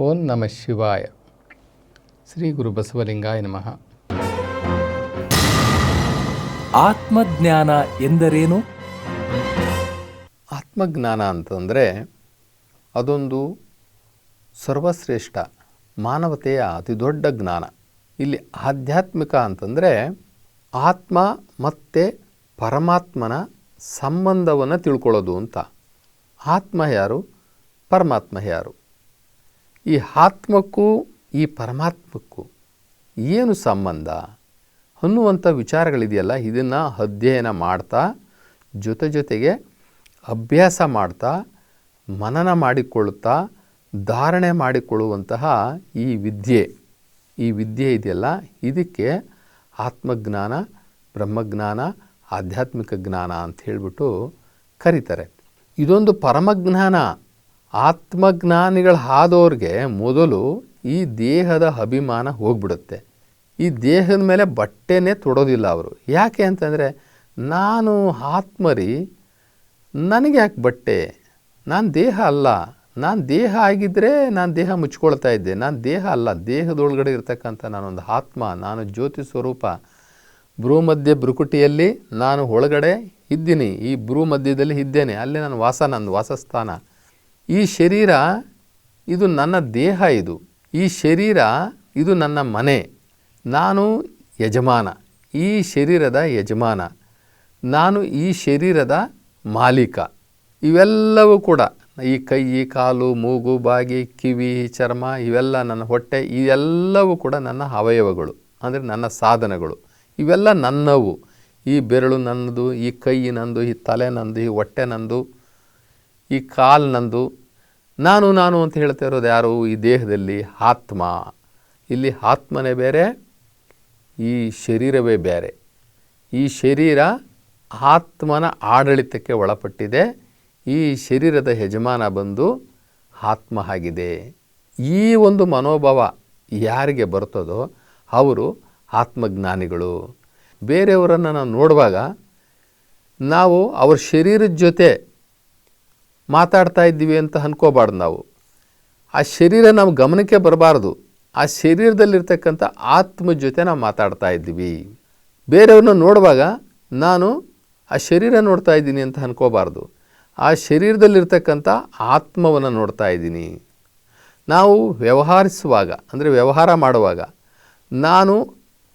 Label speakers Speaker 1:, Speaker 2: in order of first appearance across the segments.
Speaker 1: ಓಂ ನಮ ಶಿವಾಯ. ಶ್ರೀ ಗುರು ಬಸವಲಿಂಗಾಯ ನಮಃ.
Speaker 2: ಆತ್ಮಜ್ಞಾನ ಎಂದರೇನು?
Speaker 3: ಆತ್ಮಜ್ಞಾನ ಅಂತಂದರೆ ಅದೊಂದು ಸರ್ವಶ್ರೇಷ್ಠ ಮಾನವತೆಯ ಅತಿ ದೊಡ್ಡ ಜ್ಞಾನ. ಇಲ್ಲಿ ಆಧ್ಯಾತ್ಮಿಕ ಅಂತಂದರೆ ಆತ್ಮ ಮತ್ತು ಪರಮಾತ್ಮನ ಸಂಬಂಧವನ್ನು ತಿಳ್ಕೊಳ್ಳೋದು ಅಂತ. ಆತ್ಮ ಯಾರು? ಪರಮಾತ್ಮ ಯಾರು? ಈ ಆತ್ಮಕ್ಕೂ, ಈ ಪರಮಾತ್ಮಕ್ಕೂ ಏನು ಸಂಬಂಧ? ಅನ್ನುವಂಥ ವಿಚಾರಗಳಿದೆಯಲ್ಲ, ಇದನ್ನು ಅಧ್ಯಯನ ಮಾಡ್ತಾ, ಜೊತೆ ಜೊತೆಗೆ ಅಭ್ಯಾಸ ಮಾಡ್ತಾ, ಮನನ ಮಾಡಿಕೊಳ್ಳುತ್ತಾ, ಧಾರಣೆ ಮಾಡಿಕೊಳ್ಳುವಂತಹ ಈ ವಿದ್ಯೆ ಈ ವಿದ್ಯೆ ಇದೆಯಲ್ಲ, ಇದಕ್ಕೆ ಆತ್ಮಜ್ಞಾನ, ಬ್ರಹ್ಮಜ್ಞಾನ, ಆಧ್ಯಾತ್ಮಿಕ ಜ್ಞಾನ ಅಂತ ಹೇಳಿಬಿಟ್ಟು ಕರೀತಾರೆ. ಇದೊಂದು ಪರಮಜ್ಞಾನ. ಆತ್ಮಜ್ಞಾನಿಗಳು ಆದವ್ರಿಗೆ ಮೊದಲು ಈ ದೇಹದ ಅಭಿಮಾನ ಹೋಗ್ಬಿಡುತ್ತೆ. ಈ ದೇಹದ ಮೇಲೆ ಬಟ್ಟೆನೇ ತೊಡೋದಿಲ್ಲ ಅವರು. ಯಾಕೆ ಅಂತಂದರೆ ನಾನು ಆತ್ಮರಿ, ನನಗೆ ಯಾಕೆ ಬಟ್ಟೆ? ನಾನು ದೇಹ ಅಲ್ಲ. ನಾನು ದೇಹ ಆಗಿದ್ದರೆ ನಾನು ದೇಹ ಮುಚ್ಕೊಳ್ತಾ ಇದ್ದೆ. ನಾನು ದೇಹ ಅಲ್ಲ. ದೇಹದೊಳಗಡೆ ಇರ್ತಕ್ಕಂಥ ನಾನೊಂದು ಆತ್ಮ, ನಾನು ಜ್ಯೋತಿ ಸ್ವರೂಪ. ಭ್ರೂ ಮಧ್ಯ ಭ್ರುಕುಟಿಯಲ್ಲಿ ನಾನು ಒಳಗಡೆ ಇದ್ದೀನಿ. ಈ ಭ್ರೂ ಮಧ್ಯದಲ್ಲಿ ಇದ್ದೇನೆ. ಅಲ್ಲೇ ನಾನು ವಾಸ ನನ್ನ ವಾಸಸ್ಥಾನ. ಈ ಶರೀರ ಇದು ನನ್ನ ದೇಹ ಇದು. ಈ ಶರೀರ ಇದು ನನ್ನ ಮನೆ. ನಾನು ಯಜಮಾನ. ಈ ಶರೀರದ ಯಜಮಾನ. ನಾನು ಈ ಶರೀರದ ಮಾಲೀಕ. ಇವೆಲ್ಲವೂ ಕೂಡ ಈ ಕೈ ಕಾಲು, ಮೂಗು, ಬಾಗಿ, ಕಿವಿ, ಚರ್ಮ ಇವೆಲ್ಲ ನನ್ನ ಹೊಟ್ಟೆ ಇವೆಲ್ಲವೂ ಕೂಡ ನನ್ನ ಅವಯವಗಳು. ಅಂದರೆ ನನ್ನ ಸಾಧನಗಳು. ಇವೆಲ್ಲ ನನ್ನವು. ಈ ಬೆರಳು ನನ್ನದು ಈ ಕೈ ನಂದು, ಈ ತಲೆ ನಂದು, ಈ ಹೊಟ್ಟೆ ನಂದು, ಈ ಕಾಲು ನಂದು ನಾನು ನಾನು ಅಂತ ಹೇಳ್ತಾ ಇರೋದು ಯಾರು? ಈ ದೇಹದಲ್ಲಿ ಆತ್ಮ. ಇಲ್ಲಿ ಆತ್ಮನೇ ಬೇರೆ, ಈ ಶರೀರವೇ ಬೇರೆ. ಈ ಶರೀರ ಆತ್ಮನ ಆಡಳಿತಕ್ಕೆ ಒಳಪಟ್ಟಿದೆ. ಈ ಶರೀರದ ಯಜಮಾನ ಬಂದು ಆತ್ಮ ಆಗಿದೆ. ಈ ಒಂದು ಮನೋಭಾವ ಯಾರಿಗೆ ಬರ್ತದೋ ಅವರು ಆತ್ಮಜ್ಞಾನಿಗಳು. ಬೇರೆಯವರನ್ನು ನಾವು ನೋಡುವಾಗ ನಾವು ಅವ್ರ ಶರೀರದ ಜೊತೆ ಮಾತಾಡ್ತಾ ಇದ್ದೀವಿ ಅಂತ ಅನ್ಕೋಬಾರ್ದು ನಾವು. ಆ ಶರೀರ ನಮ್ಮ ಗಮನಕ್ಕೆ ಬರಬಾರ್ದು. ಆ ಶರೀರದಲ್ಲಿರ್ತಕ್ಕಂಥ ಆತ್ಮ ಜೊತೆ ನಾವು ಮಾತಾಡ್ತಾ ಇದ್ದೀವಿ. ಬೇರೆಯವ್ರನ್ನ ನೋಡುವಾಗ ನಾನು ಆ ಶರೀರ ನೋಡ್ತಾ ಇದ್ದೀನಿ ಅಂತ ಅನ್ಕೋಬಾರ್ದು. ಆ ಶರೀರದಲ್ಲಿರ್ತಕ್ಕಂಥ ಆತ್ಮವನ್ನು ನೋಡ್ತಾ ಇದ್ದೀನಿ. ನಾವು ವ್ಯವಹರಿಸುವಾಗ, ಅಂದರೆ ವ್ಯವಹಾರ ಮಾಡುವಾಗ ನಾನು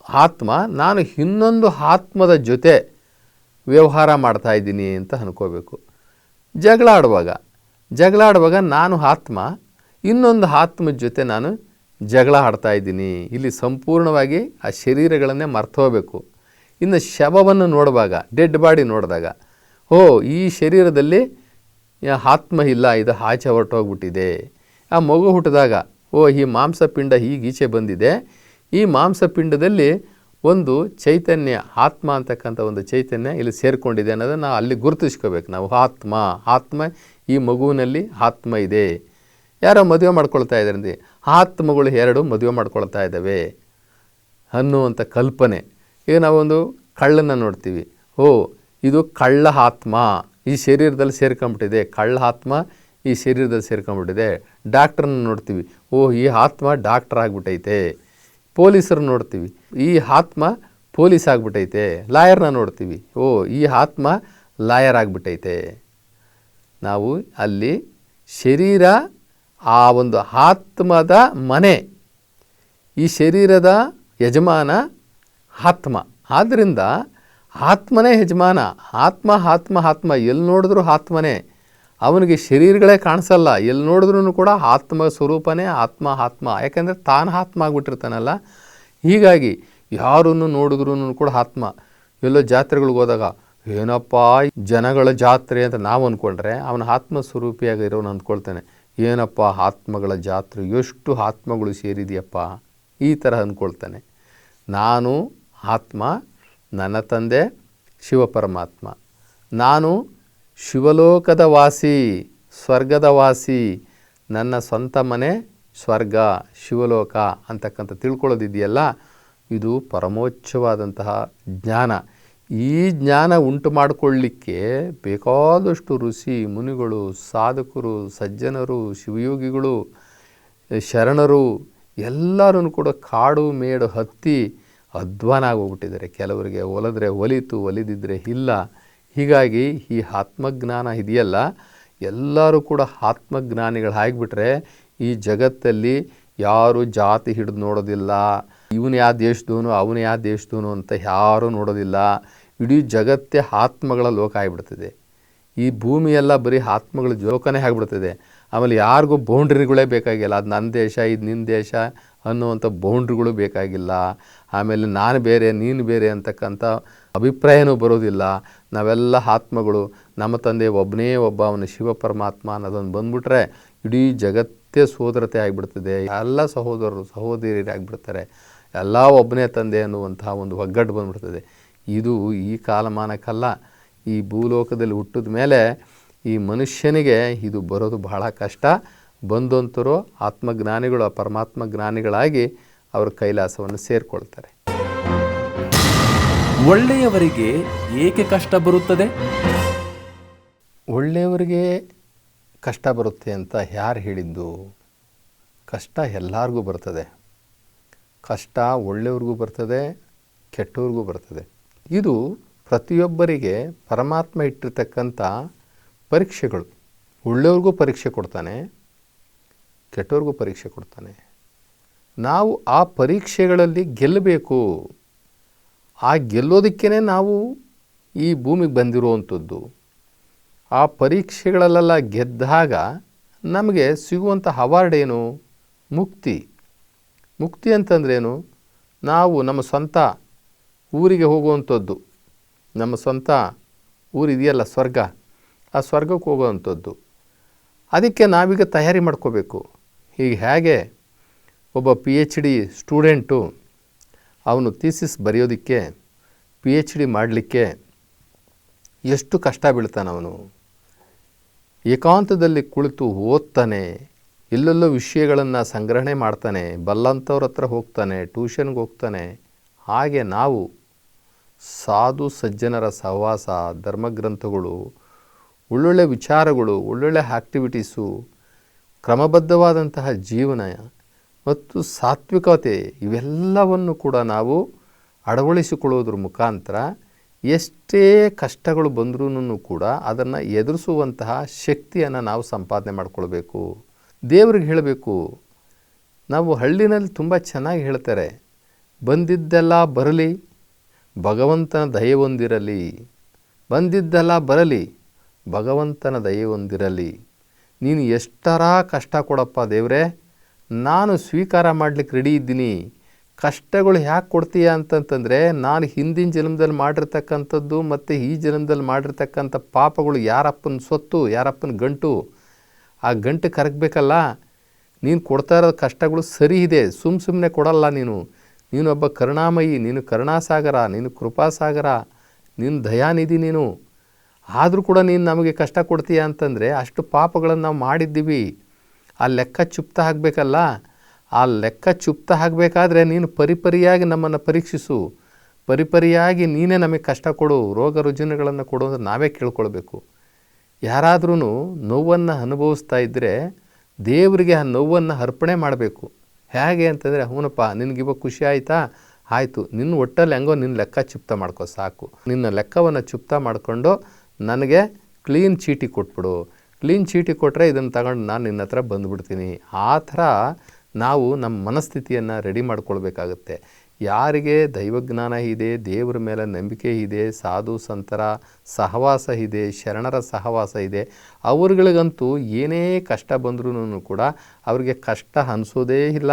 Speaker 3: ಆತ್ಮ, ನಾನು ಇನ್ನೊಂದು ಆತ್ಮದ ಜೊತೆ ವ್ಯವಹಾರ ಮಾಡ್ತಾ ಇದ್ದೀನಿ ಅಂತ ಅನ್ಕೋಬೇಕು. ಜಗಳ ಆಡುವಾಗ ಜಗಳ ಆಡುವಾಗ ನಾನು ಆತ್ಮ, ಇನ್ನೊಂದು ಆತ್ಮ ಜೊತೆ ನಾನು ಜಗಳ ಆಡ್ತಾ ಇದ್ದೀನಿ. ಇಲ್ಲಿ ಸಂಪೂರ್ಣವಾಗಿ ಆ ಶರೀರಗಳನ್ನೇ ಮರ್ತೋಗ್ಬೇಕು. ಇನ್ನು ಶವವನ್ನು ನೋಡುವಾಗ, ಡೆಡ್ ಬಾಡಿ ನೋಡಿದಾಗ, ಓ, ಈ ಶರೀರದಲ್ಲಿ ಆತ್ಮ ಇಲ್ಲ, ಇದು ಆಚೆ ಹೊರಟೋಗ್ಬಿಟ್ಟಿದೆ. ಆ ಮಗು ಹುಟ್ಟಿದಾಗ, ಓ, ಈ ಮಾಂಸಪಿಂಡ ಹೀಗೆ ಈಚೆ ಬಂದಿದೆ. ಈ ಮಾಂಸಪಿಂಡದಲ್ಲಿ ಒಂದು ಚೈತನ್ಯ, ಆತ್ಮ ಅಂತಕ್ಕಂಥ ಒಂದು ಚೈತನ್ಯ ಇಲ್ಲಿ ಸೇರಿಕೊಂಡಿದೆ ಅನ್ನೋದನ್ನು ನಾವು ಅಲ್ಲಿ ಗುರುತಿಸ್ಕೋಬೇಕು. ನಾವು ಆತ್ಮ ಆತ್ಮ ಈ ಮಗುವಿನಲ್ಲಿ ಆತ್ಮ ಇದೆ. ಯಾರೋ ಮದುವೆ ಮಾಡ್ಕೊಳ್ತಾ ಇದ್ದಾರೆ ಆತ್ಮಗಳು ಎರಡು ಮದುವೆ ಮಾಡ್ಕೊಳ್ತಾ ಇದ್ದಾವೆ ಅನ್ನುವಂಥ ಕಲ್ಪನೆ. ಈಗ ನಾವೊಂದು ಕಳ್ಳನ್ನು ನೋಡ್ತೀವಿ. ಓ, ಇದು ಕಳ್ಳ ಆತ್ಮ, ಈ ಶರೀರದಲ್ಲಿ ಸೇರ್ಕೊಂಬಿಟ್ಟಿದೆ. ಕಳ್ಳ ಆತ್ಮ ಈ ಶರೀರದಲ್ಲಿ ಸೇರ್ಕೊಂಬಿಟ್ಟಿದೆ. ಡಾಕ್ಟ್ರನ್ನ ನೋಡ್ತೀವಿ. ಓ, ಈ ಆತ್ಮ ಡಾಕ್ಟ್ರ್ ಆಗಿಬಿಟ್ಟೈತೆ. ಪೊಲೀಸರು ನೋಡ್ತೀವಿ. ಈ ಆತ್ಮ ಪೊಲೀಸ್ ಆಗಿಬಿಟ್ಟೈತೆ, ಲಾಯರ್ನ ನೋಡ್ತೀವಿ. ಓ, ಈ ಆತ್ಮ ಲಾಯರ್ ಆಗಿಬಿಟ್ಟೈತೆ. ನಾವು ಅಲ್ಲಿ ಶರೀರ, ಆ ಒಂದು ಆತ್ಮದ ಮನೆ, ಈ ಶರೀರದ ಯಜಮಾನ ಆತ್ಮ. ಆದ್ದರಿಂದ ಆತ್ಮನೇ ಯಜಮಾನ. ಆತ್ಮ ಆತ್ಮ ಆತ್ಮ ಎಲ್ಲಿ ನೋಡಿದ್ರೂ ಆತ್ಮನೇ. ಅವನಿಗೆ ಶರೀರಗಳೇ ಕಾಣಿಸಲ್ಲ. ಎಲ್ಲಿ ನೋಡಿದ್ರೂ ಕೂಡ ಆತ್ಮ ಸ್ವರೂಪನೇ ಆತ್ಮ ಆತ್ಮ. ಯಾಕೆಂದರೆ ತಾನು ಆತ್ಮ ಆಗಿಬಿಟ್ಟಿರ್ತಾನಲ್ಲ. ಹೀಗಾಗಿ ಯಾರನ್ನು ನೋಡಿದ್ರೂ ಕೂಡ ಆತ್ಮ. ಎಲ್ಲೋ ಜಾತ್ರೆಗಳಿಗೆ ಹೋದಾಗ, ಏನಪ್ಪ ಜನಗಳ ಜಾತ್ರೆ ಅಂತ ನಾವು ಅಂದ್ಕೊಂಡ್ರೆ ಅವನ ಆತ್ಮ ಸ್ವರೂಪಿಯಾಗಿರೋನು ಅಂದ್ಕೊಳ್ತಾನೆ. ಏನಪ್ಪ ಆತ್ಮಗಳ ಜಾತ್ರೆ, ಎಷ್ಟು ಆತ್ಮಗಳು ಸೇರಿದೆಯಪ್ಪ? ಈ ಥರ ಅಂದ್ಕೊಳ್ತಾನೆ ನಾನು ಆತ್ಮ, ನನ್ನ ತಂದೆ ಶಿವಪರಮಾತ್ಮ ನಾನು ಶಿವಲೋಕದ ವಾಸಿ, ಸ್ವರ್ಗದ ವಾಸಿ, ನನ್ನ ಸ್ವಂತ ಮನೆ ಸ್ವರ್ಗ, ಶಿವಲೋಕ ಅಂತಕ್ಕಂಥ ತಿಳ್ಕೊಳ್ಳೋದಿದೆಯಲ್ಲ ಇದು ಪರಮೋಚ್ಚವಾದಂತಹ ಜ್ಞಾನ. ಈ ಜ್ಞಾನ ಉಂಟು ಮಾಡಿಕೊಳ್ಳಿಕ್ಕೆ ಬೇಕಾದಷ್ಟು ಋಷಿ, ಮುನಿಗಳು, ಸಾಧಕರು, ಸಜ್ಜನರು, ಶಿವಯೋಗಿಗಳು, ಶರಣರು ಎಲ್ಲರೂ ಕೂಡ ಕಾಡು ಮೇಡು ಹತ್ತಿ ಅಧ್ವಾನ ಆಗೋಗ್ಬಿಟ್ಟಿದ್ದಾರೆ ಕೆಲವರಿಗೆ ಒಲಿದ್ರೆ ಒಲಿತು, ಒಲಿದಿದ್ರೆ ಇಲ್ಲ. ಹೀಗಾಗಿ ಈ ಆತ್ಮಜ್ಞಾನ ಇದೆಯಲ್ಲ, ಎಲ್ಲರೂ ಕೂಡ ಆತ್ಮಜ್ಞಾನಿಗಳು ಆಗಿಬಿಟ್ರೆ ಈ ಜಗತ್ತಲ್ಲಿ ಯಾರು ಜಾತಿ ಹಿಡಿದು ನೋಡೋದಿಲ್ಲ. ಇವನು ಯಾವ ದೇಶದವನು, ಅವನು ಯಾವ ದೇಶದವನು ಅಂತ ಯಾರೂ ನೋಡೋದಿಲ್ಲ. ಇಡೀ ಜಗತ್ತೇ ಆತ್ಮಗಳ ಲೋಕ ಆಗಿಬಿಡ್ತದೆ. ಈ ಭೂಮಿಯೆಲ್ಲ ಬರೀ ಆತ್ಮಗಳ ಜೋಕನೇ ಆಗಿಬಿಡ್ತದೆ. ಆಮೇಲೆ ಯಾರಿಗೂ ಬೌಂಡ್ರಿಗಳೇ ಬೇಕಾಗಿಲ್ಲ. ಅದು ನನ್ನ ದೇಶ, ಇದು ನಿನ್ನ ದೇಶ ಅನ್ನುವಂಥ ಬೌಂಡ್ರಿಗಳು ಬೇಕಾಗಿಲ್ಲ. ಆಮೇಲೆ ನಾನು ಬೇರೆ, ನೀನು ಬೇರೆ ಅಂತಕ್ಕಂಥ ಅಭಿಪ್ರಾಯನೂ ಬರೋದಿಲ್ಲ. ನಾವೆಲ್ಲ ಆತ್ಮಗಳು. ನಮ್ಮ ತಂದೆ ಒಬ್ಬನೇ ಒಬ್ಬ, ಅವನು ಶಿವ ಪರಮಾತ್ಮ ಅನ್ನೋದೊಂದು ಬಂದ್ಬಿಟ್ರೆ ಇಡೀ ಜಗತ್ತೇ ಸೋದರತೆ ಆಗಿಬಿಡ್ತದೆ. ಎಲ್ಲ ಸಹೋದರರು, ಸಹೋದರಿಯರಾಗಿಬಿಡ್ತಾರೆ. ಎಲ್ಲ ಒಬ್ಬನೇ ತಂದೆ ಅನ್ನುವಂತಹ ಒಂದು ಒಗ್ಗಟ್ಟು ಬಂದ್ಬಿಡ್ತದೆ. ಇದು ಈ ಕಾಲಮಾನಕ್ಕಲ್ಲ. ಈ ಭೂಲೋಕದಲ್ಲಿ ಹುಟ್ಟಿದ ಮೇಲೆ ಈ ಮನುಷ್ಯನಿಗೆ ಇದು ಬರೋದು ಬಹಳ ಕಷ್ಟ. ಬಂದಂತರು ಆತ್ಮಜ್ಞಾನಿಗಳು ಪರಮಾತ್ಮ ಜ್ಞಾನಿಗಳಾಗಿ ಅವರು ಕೈಲಾಸವನ್ನು ಸೇರಿಕೊಳ್ತಾರೆ.
Speaker 2: ಒಳ್ಳೆಯವರಿಗೆ ಏಕೆ ಕಷ್ಟ ಬರುತ್ತದೆ?
Speaker 3: ಒಳ್ಳೆಯವರಿಗೆ ಕಷ್ಟ ಬರುತ್ತೆ ಅಂತ ಯಾರು ಹೇಳಿದ್ದು? ಕಷ್ಟ ಎಲ್ಲರಿಗೂ ಬರ್ತದೆ. ಕಷ್ಟ ಒಳ್ಳೆಯವ್ರಿಗೂ ಬರ್ತದೆ, ಕೆಟ್ಟವ್ರಿಗೂ ಬರ್ತದೆ. ಇದು ಪ್ರತಿಯೊಬ್ಬರಿಗೆ ಪರಮಾತ್ಮ ಇಟ್ಟಿರ್ತಕ್ಕಂಥ ಪರೀಕ್ಷೆಗಳು. ಒಳ್ಳೆಯವ್ರಿಗೂ ಪರೀಕ್ಷೆ ಕೊಡ್ತಾನೆ, ಕೆಟ್ಟವ್ರಿಗೂ ಪರೀಕ್ಷೆ ಕೊಡ್ತಾನೆ. ನಾವು ಆ ಪರೀಕ್ಷೆಗಳಲ್ಲಿ ಗೆಲ್ಲಬೇಕು. ಆ ಗೆಲ್ಲೋದಕ್ಕೇ ನಾವು ಈ ಭೂಮಿಗೆ ಬಂದಿರುವಂಥದ್ದು. ಆ ಪರೀಕ್ಷೆಗಳಲ್ಲೆಲ್ಲ ಗೆದ್ದಾಗ ನಮಗೆ ಸಿಗುವಂಥ ಅವಾರ್ಡ್ ಏನು? ಮುಕ್ತಿ. ಮುಕ್ತಿ ಅಂತಂದ್ರೇನು? ನಾವು ನಮ್ಮ ಸ್ವಂತ ಊರಿಗೆ ಹೋಗುವಂಥದ್ದು. ನಮ್ಮ ಸ್ವಂತ ಊರಿದೆಯಲ್ಲ ಸ್ವರ್ಗ. ಆ ಸ್ವರ್ಗಕ್ಕೆ ಹೋಗುವಂಥದ್ದು. ಅದಕ್ಕೆ ನಾವೀಗ ತಯಾರಿ ಮಾಡ್ಕೋಬೇಕು. ಈಗ ಹೇಗೆ ಒಬ್ಬ ಪಿ ಎಚ್ ಡಿ ಸ್ಟೂಡೆಂಟು ಅವನು ಥೀಸಿಸ್ ಬರೆಯೋದಕ್ಕೆ ಪಿ ಎಚ್ ಡಿ ಮಾಡಲಿಕ್ಕೆ ಎಷ್ಟು ಕಷ್ಟ ಬೀಳ್ತಾನವನು ಏಕಾಂತದಲ್ಲಿ ಕುಳಿತು ಓದ್ತಾನೆ. ಎಲ್ಲೆಲ್ಲೋ ವಿಷಯಗಳನ್ನು ಸಂಗ್ರಹಣೆ ಮಾಡ್ತಾನೆ ಬಲ್ಲಂಥವ್ರ ಹತ್ರ ಹೋಗ್ತಾನೆ, ಟ್ಯೂಷನ್ಗೆ ಹೋಗ್ತಾನೆ. ಹಾಗೆ ನಾವು ಸಾಧು ಸಜ್ಜನರ ಸಹವಾಸ, ಧರ್ಮಗ್ರಂಥಗಳು, ಒಳ್ಳೊಳ್ಳೆ ವಿಚಾರಗಳು, ಒಳ್ಳೊಳ್ಳೆ ಆ್ಯಕ್ಟಿವಿಟೀಸು ಕ್ರಮಬದ್ಧವಾದಂತಹ ಜೀವನ ಮತ್ತು ಸಾತ್ವಿಕತೆ ಇವೆಲ್ಲವನ್ನು ಕೂಡ ನಾವು ಅಳವಡಿಸಿಕೊಳ್ಳೋದ್ರ ಮುಖಾಂತರ ಎಷ್ಟೇ ಕಷ್ಟಗಳು ಬಂದ್ರೂ ಕೂಡ ಅದನ್ನು ಎದುರಿಸುವಂತಹ ಶಕ್ತಿಯನ್ನು ನಾವು ಸಂಪಾದನೆ ಮಾಡಿಕೊಳ್ಬೇಕು. ದೇವ್ರಿಗೆ ಹೇಳಬೇಕು, ನಾವು ಹಳ್ಳಿನಲ್ಲಿ ತುಂಬ ಚೆನ್ನಾಗಿ ಹೇಳ್ತಾರೆ, ಬಂದಿದ್ದೆಲ್ಲ ಬರಲಿ, ಭಗವಂತನ ದಯವೊಂದಿರಲಿ ಬಂದಿದ್ದೆಲ್ಲ ಬರಲಿ, ಭಗವಂತನ ದಯವೊಂದಿರಲಿ ನೀನು ಎಷ್ಟರ ಕಷ್ಟ ಕೊಡಪ್ಪ ದೇವರೇ, ನಾನು ಸ್ವೀಕಾರ ಮಾಡಲಿಕ್ಕೆ ರೆಡಿ ಇದ್ದೀನಿ. ಕಷ್ಟಗಳು ಯಾಕೆ ಕೊಡ್ತೀಯ ಅಂತಂತಂದರೆ, ನಾನು ಹಿಂದಿನ ಜನ್ಮದಲ್ಲಿ ಮಾಡಿರ್ತಕ್ಕಂಥದ್ದು ಮತ್ತು ಈ ಜನ್ಮದಲ್ಲಿ ಮಾಡಿರ್ತಕ್ಕಂಥ ಪಾಪಗಳು ಯಾರಪ್ಪನ ಸೊತ್ತು, ಯಾರಪ್ಪನ ಗಂಟು ಆ ಗಂಟು ಕರಗಬೇಕಲ್ಲ, ನೀನು ಕೊಡ್ತಾ ಇರೋ ಕಷ್ಟಗಳು ಸರಿ ಇದೆ ಸುಮ್ಮ ಸುಮ್ಮನೆ ಕೊಡಲ್ಲ ನೀನು. ನೀನೊಬ್ಬ ಕರುಣಾಮಯಿ, ನೀನು ಕರುಣಾಸಾಗರ, ನೀನು ಕೃಪಾಸಾಗರ, ನೀನು ದಯಾನಿಧಿ ನೀನು. ಆದರೂ ಕೂಡ ನೀನು ನಮಗೆ ಕಷ್ಟ ಕೊಡ್ತೀಯ ಅಂತಂದರೆ, ಅಷ್ಟು ಪಾಪಗಳನ್ನು ನಾವು ಮಾಡಿದ್ದೀವಿ. ಆ ಲೆಕ್ಕ ಚುಪ್ತ ಆಗಬೇಕಲ್ಲ. ಆ ಲೆಕ್ಕ ಚುಪ್ತ ಆಗಬೇಕಾದ್ರೆ ನೀನು ಪರಿಪರಿಯಾಗಿ ನಮ್ಮನ್ನು ಪರೀಕ್ಷಿಸು. ಪರಿಪರಿಯಾಗಿ ನೀನೇ ನಮಗೆ ಕಷ್ಟ ಕೊಡು, ರೋಗ ರುಜಿನಗಳನ್ನು ಕೊಡು ಅಂತ ನಾವೇ ಕೇಳ್ಕೊಳ್ಬೇಕು. ಯಾರಾದ್ರೂ ನೋವನ್ನು ಅನುಭವಿಸ್ತಾ ಇದ್ದರೆ ದೇವರಿಗೆ ಆ ನೋವನ್ನು ಅರ್ಪಣೆ ಮಾಡಬೇಕು. ಹೇಗೆ ಅಂತಂದರೆ, ಹೂನಪ್ಪ ನಿನಗಿವಾಗ ಖುಷಿ ಆಯಿತಾ? ಆಯಿತು, ನಿನ್ನ ಒಟ್ಟಲ್ಲಿ ಹೆಂಗೋ ನಿನ್ನ ಲೆಕ್ಕ ಚುಪ್ತ ಮಾಡ್ಕೋ, ಸಾಕು. ನಿನ್ನ ಲೆಕ್ಕವನ್ನು ಚುಪ್ತ ಮಾಡಿಕೊಂಡು ನನಗೆ ಕ್ಲೀನ್ ಚೀಟಿ ಕೊಟ್ಬಿಡು. ಕ್ಲೀನ್ ಚೀಟಿ ಕೊಟ್ಟರೆ ಇದನ್ನು ತಗೊಂಡು ನಾನು ನಿನ್ನ ಹತ್ರ ಬಂದುಬಿಡ್ತೀನಿ. ಆ ಥರ ನಾವು ನಮ್ಮ ಮನಸ್ಥಿತಿಯನ್ನು ರೆಡಿ ಮಾಡ್ಕೊಳ್ಬೇಕಾಗತ್ತೆ. ಯಾರಿಗೆ ದೈವಜ್ಞಾನ ಇದೆ, ದೇವರ ಮೇಲೆ ನಂಬಿಕೆ ಇದೆ, ಸಾಧು ಸಂತರ ಸಹವಾಸ ಇದೆ, ಶರಣರ ಸಹವಾಸ ಇದೆ, ಅವ್ರುಗಳಿಗಂತೂ ಏನೇ ಕಷ್ಟ ಬಂದ್ರೂ ಕೂಡ ಅವರಿಗೆ ಕಷ್ಟ ಅನಿಸೋದೇ ಇಲ್ಲ.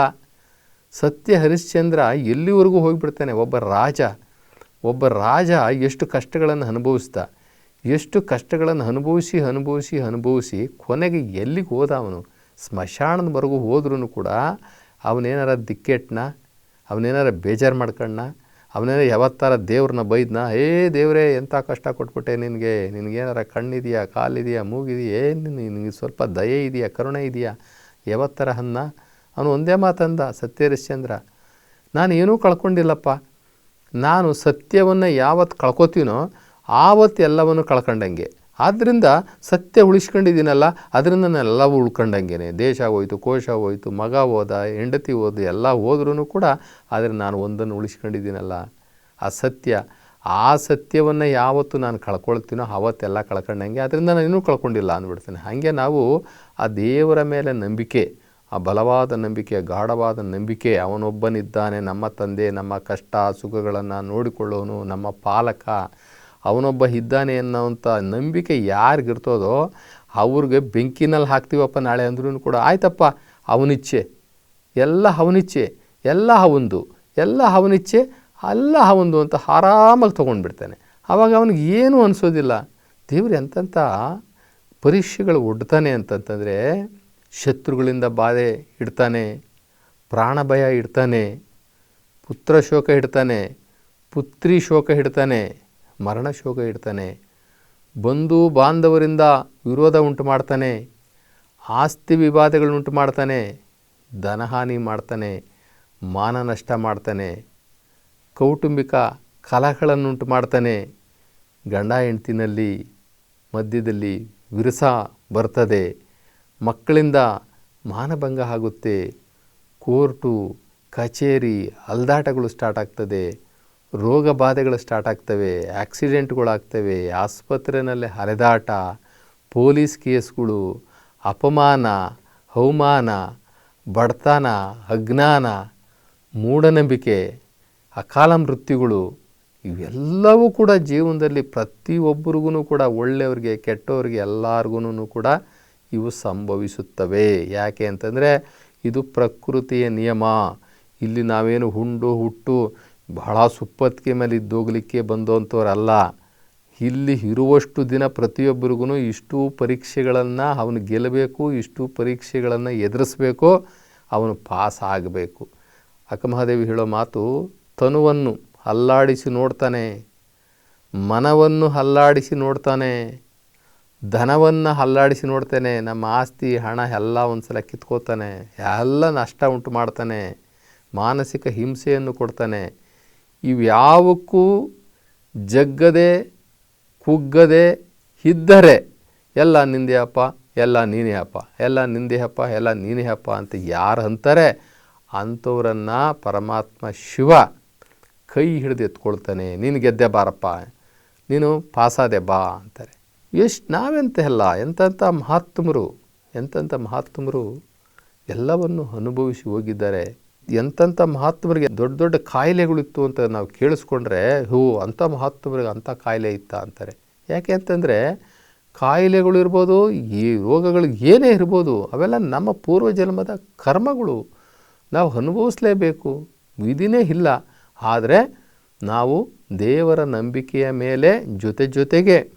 Speaker 3: ಸತ್ಯ ಹರಿಶ್ಚಂದ್ರ ಎಲ್ಲಿವರೆಗೂ ಹೋಗಿಬಿಡ್ತಾನೆ? ಒಬ್ಬ ರಾಜ ಒಬ್ಬ ರಾಜ ಎಷ್ಟು ಕಷ್ಟಗಳನ್ನು ಅನುಭವಿಸ್ತಾ ಎಷ್ಟು ಕಷ್ಟಗಳನ್ನು ಅನುಭವಿಸಿ ಅನುಭವಿಸಿ ಅನುಭವಿಸಿ ಕೊನೆಗೆ ಎಲ್ಲಿಗೆ ಹೋದ ಅವನು? ಸ್ಮಶಾನದವರೆಗೂ ಹೋದ್ರೂ ಕೂಡ ಅವನೇನಾರ ದಿಕ್ಕೆಟ್ನ ಅವನೇನಾರ ಬೇಜಾರು ಮಾಡ್ಕಣ್ಣ? ಅವನೇನೋ ಯಾವತ್ತಾರ ದೇವ್ರನ್ನ ಬೈದ್ನ? ಏ ದೇವರೇ ಎಂಥ ಕಷ್ಟ ಕೊಟ್ಬಿಟ್ಟೆ ನಿನಗೆ? ನಿನಗೇನಾರ ಕಣ್ಣಿದೆಯಾ, ಕಾಲಿದೆಯಾ, ಮೂಗಿದೆಯಾ? ಏನು ನಿನಗೆ ಸ್ವಲ್ಪ ದಯೆ ಇದೆಯಾ, ಕರುಣೆ ಇದೆಯಾ? ಯಾವತ್ತರ ಅನ್ನ ಅವನು ಒಂದೇ ಮಾತಂದ ಸತ್ಯರಿಶ್ಚಂದ್ರ ನಾನು ಏನೂ ಕಳ್ಕೊಂಡಿಲ್ಲಪ್ಪ. ನಾನು ಸತ್ಯವನ್ನು ಯಾವತ್ತು ಕಳ್ಕೊತೀನೋ ಆವತ್ತು ಎಲ್ಲವನ್ನು ಕಳ್ಕೊಂಡಂಗೆ. ಆದ್ದರಿಂದ ಸತ್ಯ ಉಳಿಸ್ಕೊಂಡಿದ್ದೀನಲ್ಲ ಅದರಿಂದ ನಾನೆಲ್ಲ ಉಳ್ಕೊಂಡಂಗೆ ದೇಶ ಹೋಯಿತು, ಕೋಶ ಹೋಯಿತು, ಮಗ ಹೋದ, ಹೆಂಡತಿ ಹೋದ, ಎಲ್ಲ ಹೋದ್ರೂ ಕೂಡ ಆದರೆ ನಾನು ಒಂದನ್ನು ಉಳಿಸ್ಕೊಂಡಿದ್ದೀನಲ್ಲ. ಆ ಸತ್ಯ, ಆ ಸತ್ಯವನ್ನು ಯಾವತ್ತು ನಾನು ಕಳ್ಕೊಳ್ತೀನೋ ಆವತ್ತೆಲ್ಲ ಕಳ್ಕೊಂಡಂಗೆ ಅದರಿಂದ ನಾನು ಇನ್ನೂ ಕಳ್ಕೊಂಡಿಲ್ಲ ಅಂದ್ಬಿಡ್ತೇನೆ. ಹಾಗೆ ನಾವು ಆ ದೇವರ ಮೇಲೆ ನಂಬಿಕೆ, ಆ ಬಲವಾದ ನಂಬಿಕೆ, ಗಾಢವಾದ ನಂಬಿಕೆ, ಅವನೊಬ್ಬನಿದ್ದಾನೆ, ನಮ್ಮ ತಂದೆ, ನಮ್ಮ ಕಷ್ಟ, ಸುಖಗಳನ್ನು ನೋಡಿಕೊಳ್ಳೋನು, ನಮ್ಮ ಪಾಲಕ ಅವನೊಬ್ಬ ಇದ್ದಾನೆ ಅನ್ನೋವಂಥ ನಂಬಿಕೆ ಯಾರಿಗಿರ್ತದೋ ಅವ್ರಿಗೆ ಬೆಂಕಿನಲ್ಲಿ ಹಾಕ್ತೀವಪ್ಪ ನಾಳೆ ಅಂದ್ರೂ ಕೂಡ ಆಯ್ತಪ್ಪ, ಅವನಿಚ್ಛೆ. ಎಲ್ಲ ಅವನಿಚ್ಛೆ, ಎಲ್ಲ ಅವಂದು, ಎಲ್ಲ ಅವನಿಚ್ಛೆ ಅಲ್ಲ ಅವಂದು ಅಂತ ಆರಾಮಾಗಿ ತೊಗೊಂಡ್ಬಿಡ್ತಾನೆ. ಆವಾಗ ಅವನಿಗೆ ಏನೂ ಅನಿಸೋದಿಲ್ಲ. ದೇವ್ರು ಎಂತೆಂಥ ಪರೀಕ್ಷೆಗಳು ಒಡ್ತಾನೆ ಅಂತಂತಂದರೆ ಶತ್ರುಗಳಿಂದ ಬಾಧೆ ಇಡ್ತಾನೆ, ಪ್ರಾಣ ಭಯ ಇಡ್ತಾನೆ, ಪುತ್ರ ಶೋಕ ಇಡ್ತಾನೆ, ಪುತ್ರಿ ಶೋಕ ಇಡ್ತಾನೆ ಮರಣ ಶೋಕ ಇಡ್ತಾನೆ. ಬಂಧು ಬಾಂಧವರಿಂದ ವಿರೋಧ ಉಂಟು ಮಾಡ್ತಾನೆ. ಆಸ್ತಿ ವಿವಾದಗಳನ್ನುಂಟು ಮಾಡ್ತಾನೆ. ಧನಹಾನಿ ಮಾಡ್ತಾನೆ. ಮಾನ ನಷ್ಟ ಮಾಡ್ತಾನೆ. ಕೌಟುಂಬಿಕ ಕಲಹಗಳನ್ನುಂಟು ಮಾಡ್ತಾನೆ. ಗಂಡ ಹೆಂಡ್ತಿನಲ್ಲಿ ಮಧ್ಯದಲ್ಲಿ ವಿರಸ ಬರ್ತದೆ. ಮಕ್ಕಳಿಂದ ಮಾನಭಂಗ ಆಗುತ್ತೆ. ಕೋರ್ಟು, ಕಚೇರಿ, ಅಲ್ದಾಟಗಳು ಸ್ಟಾರ್ಟ್ ಆಗ್ತದೆ. ರೋಗ ಬಾಧೆಗಳು ಸ್ಟಾರ್ಟ್ ಆಗ್ತವೆ ಆಕ್ಸಿಡೆಂಟ್ಗಳಾಗ್ತವೆ ಆಸ್ಪತ್ರೆಯಲ್ಲಿ ಹರಿದಾಟ, ಪೊಲೀಸ್ ಕೇಸ್ಗಳು, ಅಪಮಾನ, ಅವಮಾನ, ಬಡತನ, ಅಜ್ಞಾನ, ಮೂಢನಂಬಿಕೆ, ಅಕಾಲ ಮೃತ್ಯುಗಳು, ಇವೆಲ್ಲವೂ ಕೂಡ ಜೀವನದಲ್ಲಿ ಪ್ರತಿಯೊಬ್ಬರಿಗೂ ಕೂಡ ಒಳ್ಳೆಯವ್ರಿಗೆ, ಕೆಟ್ಟವ್ರಿಗೆ ಎಲ್ಲರಿಗೂ ಕೂಡ ಇವು ಸಂಭವಿಸುತ್ತವೆ. ಯಾಕೆ ಅಂತಂದರೆ ಇದು ಪ್ರಕೃತಿಯ ನಿಯಮ. ಇಲ್ಲಿ ನಾವೇನು ಹುಂಡು ಹುಟ್ಟು ಬಹಳ ಸುಪ್ಪತ್ತಿಗೆ ಮೇಲೆ ಇದ್ದೋಗ್ಲಿಕ್ಕೆ ಬಂದಂಥವ್ರಲ್ಲ. ಇಲ್ಲಿ ಇರುವಷ್ಟು ದಿನ ಪ್ರತಿಯೊಬ್ಬರಿಗೂ ಇಷ್ಟು ಪರೀಕ್ಷೆಗಳನ್ನು ಅವನು ಗೆಲ್ಲಬೇಕು, ಇಷ್ಟು ಪರೀಕ್ಷೆಗಳನ್ನು ಎದುರಿಸ್ಬೇಕು, ಅವನು ಪಾಸ್ ಆಗಬೇಕು. ಅಕ್ಕಮಹಾದೇವಿ ಹೇಳೋ ಮಾತು ತನುವನ್ನು ಅಲ್ಲಾಡಿಸಿ ನೋಡ್ತಾನೆ, ಮನವನ್ನು ಅಲ್ಲಾಡಿಸಿ ನೋಡ್ತಾನೆ, ಧನವನ್ನು ಅಲ್ಲಾಡಿಸಿ ನೋಡ್ತಾನೆ, ನಮ್ಮ ಆಸ್ತಿ, ಹಣ ಎಲ್ಲ ಒಂದು ಸಲ ಕಿತ್ಕೋತಾನೆ, ಎಲ್ಲ ನಷ್ಟ ಉಂಟು ಮಾಡ್ತಾನೆ, ಮಾನಸಿಕ ಹಿಂಸೆಯನ್ನು ಕೊಡ್ತಾನೆ ಇವ್ಯಾವಕ್ಕೂ ಜಗ್ಗದೆ, ಕುಗ್ಗದೆ ಇದ್ದರೆ, ಎಲ್ಲ ನಿಂದೆ ಅಪ್ಪ, ಎಲ್ಲ ನೀನೇ ಅಪ್ಪ, ಎಲ್ಲ ನಿಂದೆ ಅಪ್ಪ, ಎಲ್ಲ ನೀನೇ ಅಪ್ಪ ಅಂತ ಯಾರು ಅಂತಾರೆ, ಅಂಥವ್ರನ್ನು ಪರಮಾತ್ಮ ಶಿವ ಕೈ ಹಿಡಿದು ಎತ್ಕೊಳ್ತಾನೆ, ನೀನು ಗೆದ್ದೆ ಬಾರಪ್ಪ, ನೀನು ಪಾಸಾದೆ ಬಾ ಅಂತಾರೆ. ಎಷ್ಟು ನಾವೆಂತ ಎಲ್ಲ ಎಂತೆಂಥ ಮಹಾತ್ಮರು ಎಂತೆಂಥ ಮಹಾತ್ಮರು ಎಲ್ಲವನ್ನು ಅನುಭವಿಸಿ ಹೋಗಿದ್ದಾರೆ. ಎಂತೆಂಥ ಮಹಾತ್ಮರಿಗೆ ದೊಡ್ಡ ದೊಡ್ಡ ಕಾಯಿಲೆಗಳಿತ್ತು ಅಂತ ನಾವು ಕೇಳಿಸ್ಕೊಂಡ್ರೆ, ಹೂ, ಅಂಥ ಮಹಾತ್ಮರಿಗೆ ಅಂಥ ಕಾಯಿಲೆ ಇತ್ತ ಅಂತಾರೆ. ಯಾಕೆ ಅಂತಂದರೆ, ಕಾಯಿಲೆಗಳು ಇರ್ಬೋದು, ಈ ರೋಗಗಳು ಏನೇ ಇರ್ಬೋದು, ಅವೆಲ್ಲ ನಮ್ಮ ಪೂರ್ವ ಜನ್ಮದ ಕರ್ಮಗಳು. ನಾವು ಅನುಭವಿಸಲೇಬೇಕು. ವಿಧಿನೇ ಇಲ್ಲ. ಆದರೆ, ನಾವು ದೇವರ ನಂಬಿಕೆಯ ಮೇಲೆ ಜೊತೆ ಜೊತೆಗೆ,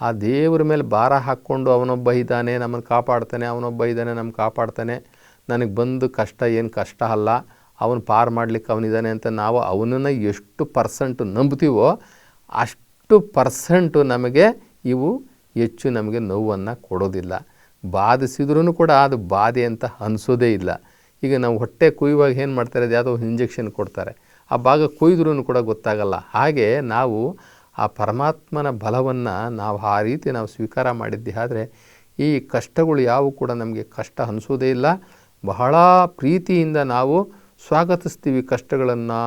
Speaker 3: ಆ ದೇವರ ಮೇಲೆ ಭಾರ ಹಾಕ್ಕೊಂಡು ಅವನೊಬ್ಬ ಇದ್ದಾನೆ, ನಮ್ಮನ್ನು ಕಾಪಾಡ್ತಾನೆ, ಅವನೊಬ್ಬ ಇದ್ದಾನೆ ನಮ್ಮ ಕಾಪಾಡ್ತಾನೆ. ನನಗೆ ಬಂದು ಕಷ್ಟ ಏನು ಕಷ್ಟ ಅಲ್ಲ, ಅವನು ಪಾರು ಮಾಡಲಿಕ್ಕೆ ಅವನಿದ್ದಾನೆ ಅಂತ ನಾವು ಅವನನ್ನು ಎಷ್ಟು ಪರ್ಸೆಂಟು ನಂಬ್ತೀವೋ ಅಷ್ಟು ಪರ್ಸೆಂಟು ನಮಗೆ ಇವು ಹೆಚ್ಚು ನಮಗೆ ನೋವನ್ನು ಕೊಡೋದಿಲ್ಲ. ಬಾಧಿಸಿದ್ರೂ ಕೂಡ ಅದು ಬಾಧೆ ಅಂತ ಅನಿಸೋದೇ ಇಲ್ಲ. ಈಗ ನಾವು ಹೊಟ್ಟೆ ಕುಯ್ಯುವಾಗ ಏನು ಮಾಡ್ತಾರೆ, ಅದು ಯಾವುದೋ ಇಂಜೆಕ್ಷನ್ ಕೊಡ್ತಾರೆ. ಆ ಭಾಗ ಕುಯ್ದ್ರೂ ಕೂಡ ಗೊತ್ತಾಗಲ್ಲ. ಹಾಗೆ ನಾವು ಆ ಪರಮಾತ್ಮನ ಬಲವನ್ನು ನಾವು ಆ ರೀತಿ ನಾವು ಸ್ವೀಕಾರ ಮಾಡಿದ್ದೆ ಆದರೆ ಈ ಕಷ್ಟಗಳು ಯಾವು ಕೂಡ ನಮಗೆ ಕಷ್ಟ ಅನಿಸೋದೇ ಇಲ್ಲ. ಬಹಳ ಪ್ರೀತಿಯಿಂದ ನಾವು ಸ್ವಾಗತಿಸ್ತೀವಿ ಕಷ್ಟಗಳನ್ನು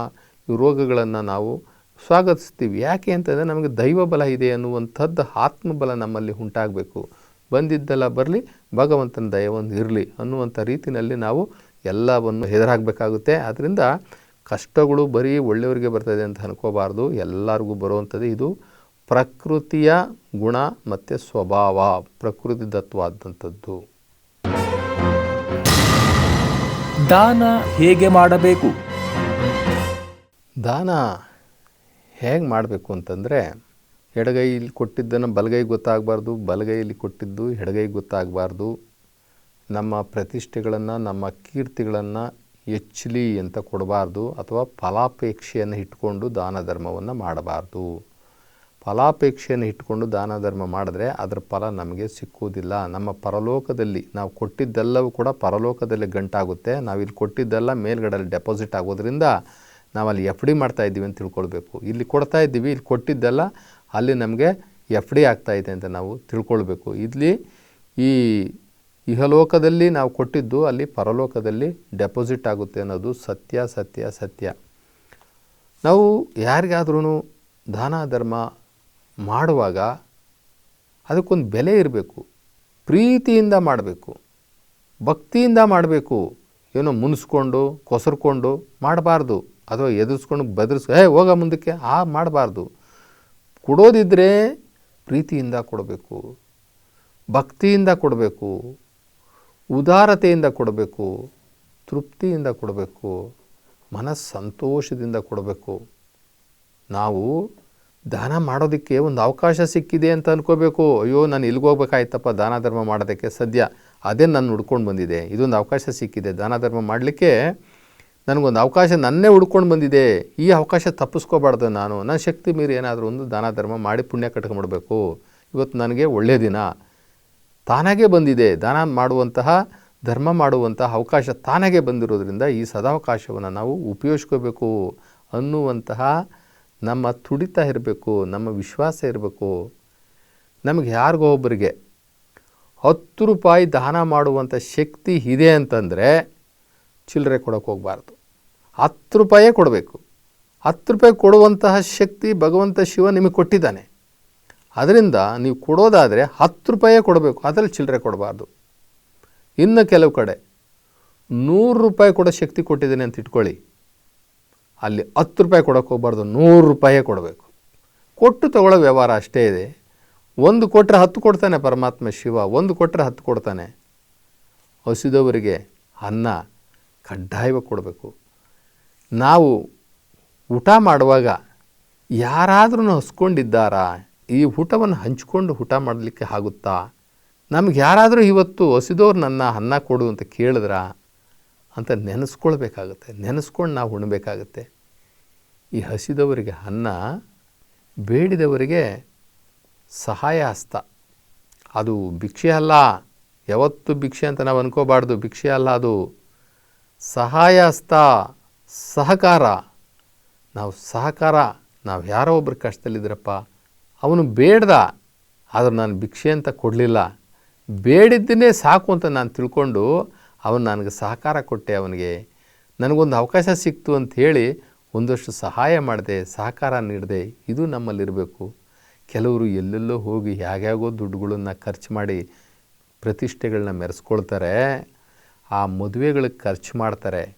Speaker 3: ರೋಗಗಳನ್ನು ನಾವು ಸ್ವಾಗತಿಸ್ತೀವಿ. ಯಾಕೆ ಅಂತಂದರೆ ನಮಗೆ ದೈವ ಬಲ ಇದೆ ಅನ್ನುವಂಥದ್ದು ಆತ್ಮಬಲ ನಮ್ಮಲ್ಲಿ ಉಂಟಾಗಬೇಕು. ಬಂದಿದ್ದೆಲ್ಲ ಬರಲಿ, ಭಗವಂತನ ದಯ ಒಂದು ಇರಲಿ ಅನ್ನುವಂಥ ರೀತಿಯಲ್ಲಿ ನಾವು ಎಲ್ಲವನ್ನು ಎದುರಾಗಬೇಕಾಗುತ್ತೆ ಆದ್ದರಿಂದ ಕಷ್ಟಗಳು ಬರೀ ಒಳ್ಳೆಯವರಿಗೆ ಬರ್ತದೆ ಅಂತ ಅನ್ಕೋಬಾರ್ದು. ಎಲ್ಲರಿಗೂ ಬರುವಂಥದ್ದು ಇದು ಪ್ರಕೃತಿಯ ಗುಣ ಮತ್ತು ಸ್ವಭಾವ, ಪ್ರಕೃತಿ
Speaker 2: ದಾನ ಹೇಗೆ ಮಾಡಬೇಕು?
Speaker 3: ದಾನ ಹೇಗೆ ಮಾಡಬೇಕು ಅಂತಂದರೆ, ಎಡಗೈಲಿ ಕೊಟ್ಟಿದ್ದನ್ನು ಬಲಗೈಗೆ ಗೊತ್ತಾಗಬಾರ್ದು ಬಲಗೈಯಲ್ಲಿ ಕೊಟ್ಟಿದ್ದು ಎಡಗೈಗೆ ಗೊತ್ತಾಗಬಾರ್ದು. ನಮ್ಮ ಪ್ರತಿಷ್ಠೆಗಳನ್ನು, ನಮ್ಮ ಕೀರ್ತಿಗಳನ್ನು ಹೆಚ್ಚಲಿ ಅಂತ ಕೊಡಬಾರ್ದು ಅಥವಾ ಫಲಾಪೇಕ್ಷೆಯನ್ನು ಇಟ್ಕೊಂಡು ದಾನ ಧರ್ಮವನ್ನು ಮಾಡಬಾರ್ದು. ಫಲಾಪೇಕ್ಷೆಯನ್ನು ಇಟ್ಕೊಂಡು ದಾನ ಧರ್ಮ ಮಾಡಿದ್ರೆ ಅದರ ಫಲ ನಮಗೆ ಸಿಕ್ಕುವುದಿಲ್ಲ. ನಮ್ಮ ಪರಲೋಕದಲ್ಲಿ ನಾವು ಕೊಟ್ಟಿದ್ದೆಲ್ಲವೂ ಕೂಡ ಪರಲೋಕದಲ್ಲಿ ಗಂಟಾಗುತ್ತೆ. ನಾವು ಇಲ್ಲಿ ಕೊಟ್ಟಿದ್ದೆಲ್ಲ ಮೇಲ್ಗಡೆಯಲ್ಲಿ ಡೆಪಾಸಿಟ್ ಆಗೋದ್ರಿಂದ ನಾವು ಅಲ್ಲಿ ಎಫ್ ಡಿ ಮಾಡ್ತಾ ಇದ್ದೀವಿ ಅಂತ ತಿಳ್ಕೊಳ್ಬೇಕು. ಇಲ್ಲಿ ಕೊಡ್ತಾ ಇದ್ದೀವಿ, ಇಲ್ಲಿ ಕೊಟ್ಟಿದ್ದೆಲ್ಲ ಅಲ್ಲಿ ನಮಗೆ ಎಫ್ ಡಿ ಇದೆ ಅಂತ ನಾವು ತಿಳ್ಕೊಳ್ಬೇಕು. ಇಲ್ಲಿ ಈ ಇಹಲೋಕದಲ್ಲಿ ನಾವು ಕೊಟ್ಟಿದ್ದು ಅಲ್ಲಿ ಪರಲೋಕದಲ್ಲಿ ಡೆಪಾಸಿಟ್ ಆಗುತ್ತೆ ಅನ್ನೋದು ಸತ್ಯ ಸತ್ಯ ಸತ್ಯ. ನಾವು ಯಾರಿಗಾದ್ರೂ ದಾನ ಧರ್ಮ ಮಾಡುವಾಗ ಅದಕ್ಕೊಂದು ಬೆಲೆ ಇರಬೇಕು. ಪ್ರೀತಿಯಿಂದ ಮಾಡಬೇಕು. ಭಕ್ತಿಯಿಂದ ಮಾಡಬೇಕು. ಏನೋ ಮುನಿಸ್ಕೊಂಡು, ಕೊಸರ್ಕೊಂಡು ಮಾಡಬಾರ್ದು. ಅಥವಾ ಎದುರಿಸ್ಕೊಂಡು ಬೆದರಿಸ್, ಏ, ಹೋಗ ಮುಂದಕ್ಕೆ, ಆ, ಮಾಡಬಾರ್ದು. ಕೊಡೋದಿದ್ದರೆ ಪ್ರೀತಿಯಿಂದ ಕೊಡಬೇಕು. ಭಕ್ತಿಯಿಂದ ಕೊಡಬೇಕು. ಉದಾರತೆಯಿಂದ ಕೊಡಬೇಕು. ತೃಪ್ತಿಯಿಂದ ಕೊಡಬೇಕು. ಮನಸ್ಸಂತೋಷದಿಂದ ಕೊಡಬೇಕು. ನಾವು ದಾನ ಮಾಡೋದಕ್ಕೆ ಒಂದು ಅವಕಾಶ ಸಿಕ್ಕಿದೆ ಅಂತ ಅನ್ಕೋಬೇಕು. ಅಯ್ಯೋ, ನಾನು ಇಲ್ಲಿಗೆ ಹೋಗ್ಬೇಕಾಯ್ತಪ್ಪ ದಾನ ಧರ್ಮ ಮಾಡೋದಕ್ಕೆ? ಸದ್ಯ ಅದೇ ನಾನು ಹುಡ್ಕೊಂಡು ಬಂದಿದೆ. ಇದೊಂದು ಅವಕಾಶ ಸಿಕ್ಕಿದೆ. ದಾನ ಧರ್ಮ ಮಾಡಲಿಕ್ಕೆ ನನಗೊಂದು ಅವಕಾಶ ನನ್ನೇ ಹುಡ್ಕೊಂಡು ಬಂದಿದೆ. ಈ ಅವಕಾಶ ತಪ್ಪಿಸ್ಕೋಬಾರ್ದು ನಾನು. ನನ್ನ ಶಕ್ತಿ ಮೀರಿ ಏನಾದರೂ ಒಂದು ದಾನ ಧರ್ಮ ಮಾಡಿ ಪುಣ್ಯ ಕಟ್ಕೊಂಡ್ಬಿಡ್ಬೇಕು. ಇವತ್ತು ನನಗೆ ಒಳ್ಳೆಯ ದಿನ. ತಾನಾಗೇ ಬಂದಿದೆ. ದಾನ ಮಾಡುವಂತಹ, ಧರ್ಮ ಮಾಡುವಂತಹ ಅವಕಾಶ ತಾನಾಗೇ ಬಂದಿರೋದ್ರಿಂದ ಈ ಸದಾವಕಾಶವನ್ನು ನಾವು ಉಪಯೋಗಿಸ್ಕೋಬೇಕು ಅನ್ನುವಂತಹ ನಮ್ಮ ತುಡಿತ ಇರಬೇಕು, ನಮ್ಮ ವಿಶ್ವಾಸ ಇರಬೇಕು. ನಮಗೆ ಯಾರಿಗೋ ಒಬ್ಬರಿಗೆ ಹತ್ತು ರೂಪಾಯಿ ದಾನ ಮಾಡುವಂಥ ಶಕ್ತಿ ಇದೆ ಅಂತಂದರೆ ಚಿಲ್ಲರೆ ಕೊಡೋಕೆ ಹೋಗಬಾರ್ದು. ಹತ್ತು ರೂಪಾಯೇ ಕೊಡಬೇಕು. ಹತ್ತು ರೂಪಾಯಿ ಕೊಡುವಂತಹ ಶಕ್ತಿ ಭಗವಂತ ಶಿವ ನಿಮಗೆ ಕೊಟ್ಟಿದ್ದಾನೆ. ಅದರಿಂದ ನೀವು ಕೊಡೋದಾದರೆ ಹತ್ತು ರೂಪಾಯೇ ಕೊಡಬೇಕು, ಅದರಲ್ಲಿ ಚಿಲ್ಲರೆ ಕೊಡಬಾರ್ದು. ಇನ್ನು ಕೆಲವು ಕಡೆ ನೂರು ರೂಪಾಯಿ ಕೊಡೋ ಶಕ್ತಿ ಕೊಟ್ಟಿದ್ದೇನೆ ಅಂತ ಇಟ್ಕೊಳ್ಳಿ. ಅಲ್ಲಿ ಹತ್ತು ರೂಪಾಯಿ ಕೊಡೋಕೆ ಹೋಗ್ಬಾರ್ದು, ನೂರು ರೂಪಾಯೇ ಕೊಡಬೇಕು. ಕೊಟ್ಟು ತಗೊಳ್ಳೋ ವ್ಯವಹಾರ ಅಷ್ಟೇ ಇದೆ. ಒಂದು ಕೊಟ್ಟರೆ ಹತ್ತು ಕೊಡ್ತಾನೆ ಪರಮಾತ್ಮ ಶಿವ, ಒಂದು ಕೊಟ್ಟರೆ ಹತ್ತು ಕೊಡ್ತಾನೆ. ಹಸಿದವರಿಗೆ ಅನ್ನ ಕಡ್ಡಾಯವಾಗಿ ಕೊಡಬೇಕು. ನಾವು ಊಟ ಮಾಡುವಾಗ ಯಾರಾದ್ರೂ ಹಸ್ಕೊಂಡಿದ್ದಾರಾ, ಈ ಊಟವನ್ನು ಹಂಚ್ಕೊಂಡು ಊಟ ಮಾಡಲಿಕ್ಕೆ ಆಗುತ್ತಾ? ನಮ್ಗೆ ಯಾರಾದರೂ ಇವತ್ತು ಹಸಿದವ್ರು ನನ್ನ ಅನ್ನ ಕೊಡು ಅಂತ ಕೇಳಿದ್ರ? ಅಂತ ನೆನೆಸ್ಕೊಳ್ಬೇಕಾಗುತ್ತೆ. ನೆನೆಸ್ಕೊಂಡು ನಾವು ಉಣ್ಬೇಕಾಗತ್ತೆ. ಈ ಹಸಿದವರಿಗೆ ಅನ್ನ, ಬೇಡಿದವರಿಗೆ ಸಹಾಯ ಹಸ್ತ. ಅದು ಭಿಕ್ಷೆ ಅಲ್ಲ. ಯಾವತ್ತು ಭಿಕ್ಷೆ ಅಂತ ನಾವು ಅನ್ಕೋಬಾರ್ದು. ಭಿಕ್ಷೆ ಅಲ್ಲ ಅದು. ಸಹಾಯ ಹಸ್ತ, ಸಹಕಾರ. ನಾವು ಸಹಕಾರ. ನಾವು ಯಾರೋ ಒಬ್ಬರು ಕಷ್ಟದಲ್ಲಿದ್ದರಪ್ಪ ಅವನು ಬೇಡ್ದ. ಆದರೆ ನಾನು ಭಿಕ್ಷೆ ಅಂತ ಕೊಡಲಿಲ್ಲ. ಬೇಡಿದ್ದನ್ನೇ ಸಾಕು ಅಂತ ನಾನು ತಿಳ್ಕೊಂಡು ಅವನು ನನಗೆ ಸಹಕಾರ ಕೊಟ್ಟೆ, ಅವನಿಗೆ ನನಗೊಂದು ಅವಕಾಶ ಸಿಕ್ತು ಅಂತ ಹೇಳಿ ಒಂದಷ್ಟು ಸಹಾಯ ಮಾಡಿದೆ, ಸಹಕಾರ ನೀಡಿದೆ. ಇದು ನಮ್ಮಲ್ಲಿರಬೇಕು. ಕೆಲವರು ಎಲ್ಲೆಲ್ಲೋ ಹೋಗಿ ಹೇಗ್ಯಾಗೋ ದುಡ್ಡುಗಳನ್ನು ಖರ್ಚು ಮಾಡಿ ಪ್ರತಿಷ್ಠೆಗಳನ್ನ ಮೆರೆಸ್ಕೊಳ್ತಾರೆ, ಆ ಮದುವೆಗಳಿಗೆ ಖರ್ಚು ಮಾಡ್ತಾರೆ.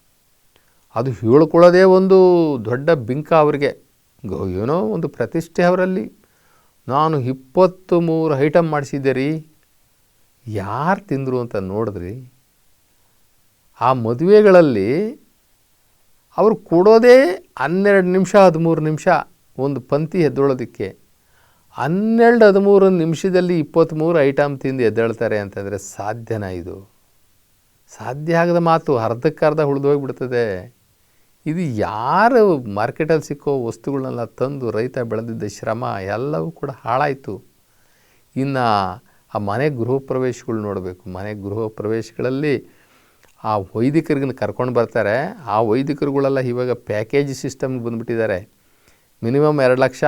Speaker 3: ಅದು ಹೇಳ್ಕೊಳ್ಳೋದೇ ಒಂದು ದೊಡ್ಡ ಬಿಂಕ ಅವರಿಗೆ. ಏನೋ ಒಂದು ಪ್ರತಿಷ್ಠೆ ಅವರಲ್ಲಿ. ನಾನು ಇಪ್ಪತ್ತು ಮೂರು ಐಟಮ್ ಮಾಡಿಸಿದ್ದೆ ರೀ. ಯಾರು ತಿಂದರು ಅಂತ ನೋಡಿದ್ರಿ? ಆ ಮದುವೆಗಳಲ್ಲಿ ಅವರು ಕೊಡೋದೇ ಹನ್ನೆರಡು ನಿಮಿಷ, ಹದಿಮೂರು ನಿಮಿಷ ಒಂದು ಪಂಕ್ತಿ ಎದ್ದೊಳೋದಕ್ಕೆ. ಹನ್ನೆರಡು, ಹದಿಮೂರು ನಿಮಿಷದಲ್ಲಿ ಇಪ್ಪತ್ತ್ಮೂರು ಐಟಮ್ ತಿಂದು ಎದ್ದೇಳ್ತಾರೆ ಅಂತಂದರೆ ಸಾಧ್ಯನಾ ಇದು? ಸಾಧ್ಯ ಆಗದ ಮಾತು ಅರ್ಧಕ್ಕರ್ಧ ಉಳಿದೋಗ್ಬಿಡ್ತದೆ ಇದು ಯಾರು ಮಾರ್ಕೆಟಲ್ಲಿ ಸಿಕ್ಕೋ ವಸ್ತುಗಳನ್ನೆಲ್ಲ ತಂದು ರೈತ ಬೆಳೆದಿದ್ದ ಶ್ರಮ ಎಲ್ಲವೂ ಕೂಡ ಹಾಳಾಯಿತು. ಇನ್ನು ಆ ಮನೆ ಗೃಹ ಪ್ರವೇಶಗಳು ನೋಡಬೇಕು. ಮನೆ ಗೃಹ ಪ್ರವೇಶಗಳಲ್ಲಿ ಆ ವೈದಿಕರಿಗನ್ನ ಕರ್ಕೊಂಡು ಬರ್ತಾರೆ. ಆ ವೈದಿಕರುಗಳೆಲ್ಲ ಇವಾಗ ಪ್ಯಾಕೇಜ್ ಸಿಸ್ಟಮ್ಗೆ ಬಂದುಬಿಟ್ಟಿದ್ದಾರೆ. ಮಿನಿಮಮ್ ಎರಡು ಲಕ್ಷ